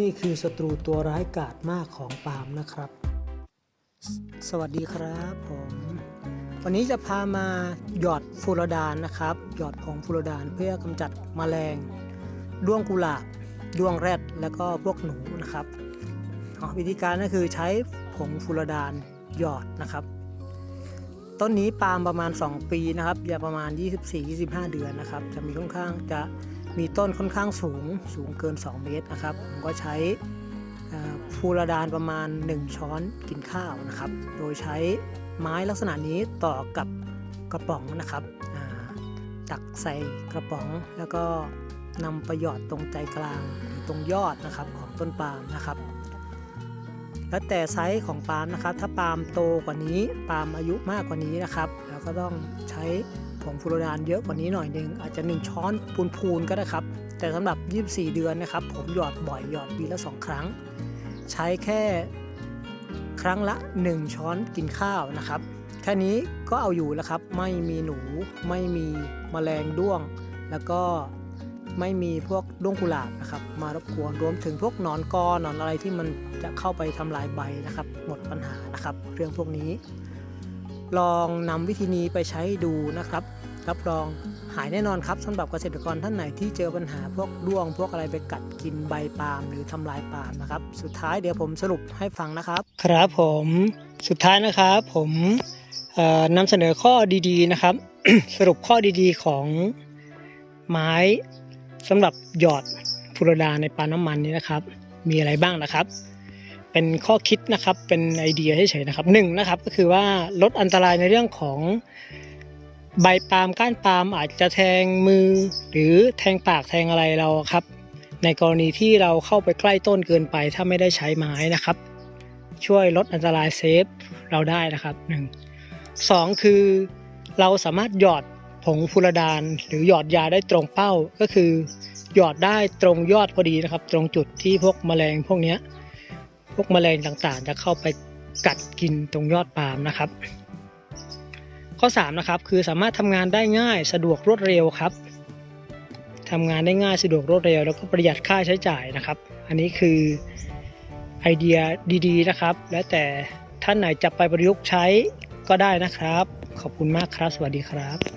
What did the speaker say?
นี่คือศัตรูตัวร้ายกาจมากของปาล์มนะครับสสวัสดีครับผม วันนี้จะพามาหยอดฟูรดานนะครับ หยอดผงฟูรดานเพื่อกำจัดแมลงด้วงกุหลาบด้วงแรดแล้วก็พวกหนูนะครับอ๋อวิธีการก็คือใช้ผงฟูรดานหยอดนะครับ ต้นนี้ปาล์มประมาณ 2 ปีนะครับยาประมาณ 24-25 เดือนนะครับ จะมีค่อนข้างจะมีต้นค่อนข้างสูงสูงเกิน 2 เมตรนะครับผมก็ใช้ฟูรดานประมาณ 1 ช้อนกินข้าวนะครับ โดยใช้ไม้ลักษณะนี้ต่อกับกระป๋องนะครับตักใส่กระป๋องแล้วก็นำไปหยอดตรงใจกลางหรือตรงยอดนะครับของต้นปาล์มนะครับ แล้วแต่ไซส์ของปาล์มนะครับ ถ้าปาล์มโตกว่านี้ ปาล์มอายุมากกว่านี้นะครับแล้วก็ต้องใช้ผงฟลูออรานเยอะกว่านี้หน่อยหนึง อาจจะ 1 ช้อนพูนๆก็ได้ครับ แต่สำหรับ 24 เดือนนะครับ ผมหยอดบ่อยหยอดปีละ 2 ครั้ง ใช้แค่ครั้งละ 1 ช้อนกินข้าวนะครับ แค่นี้ก็เอาอยู่แล้วครับ ไม่มีหนู ไม่มีแมลงด้วง แล้วก็ ไม่มีพวกด้วงกุหลาบนะครับมารบกวนรวมถึงพวกหนอนกอหนอนอะไรที่มันจะเข้าไปทำลายใบนะครับ หมดปัญหานะครับ เรื่องพวกนี้ ลองนำวิธีนี้ไปใช้ดูนะครับ รับรองหายแน่นอนครับสำหรับเกษตรกรท่านไหนที่เจอปัญหาพวกด้วง พวกอะไรไปกัดกินใบปาล์มหรือทำลายปาล์มนะครับ สุดท้ายเดี๋ยวผมสรุปให้ฟังนะครับ ครับผมสุดท้ายนะครับผมนำเสนอข้อดีๆนะครับ สรุปข้อดีๆของไม้ สำหรับหยอดฟูรดาในปาล์มน้ำมันนี้นะครับ มีอะไรบ้างนะครับ เป็นข้อคิดนะครับเป็นไอเดียเฉยๆนะครับหนึ่งนะครับก็คือว่าลดอันตรายในเรื่องของใบปาล์มก้านปาล์มอาจจะแทงมือ หรือแทงปากแทงอะไรเราครับ ในกรณีที่เราเข้าไปใกล้ต้นเกินไป ถ้าไม่ได้ใช้ไม้นะครับ ช่วยลดอันตรายเซฟเราได้นะครับหนึ่งสองคือเราสามารถหยอด ผงฟูรดานหรือหยอดยาได้ตรงเป้าก็คือ หยอดได้ตรงยอดพอดีนะครับ ตรงจุดที่พวกแมลงพวกนี้พวกแมลงต่างๆ จะเข้าไปกัดกินตรงยอดปาล์มนะครับ ข้อ3นะครับคือสามารถทำงานได้ง่ายสะดวกรวดเร็วครับทำงานได้ง่ายสะดวกรวดเร็ว แล้วก็ประหยัดค่าใช้จ่ายนะครับ อันนี้คือไอเดียดีๆนะครับ แล้วแต่ท่านไหนจะไปประยุกต์ใช้ก็ได้นะครับ ขอบคุณมากครับ สวัสดีครับ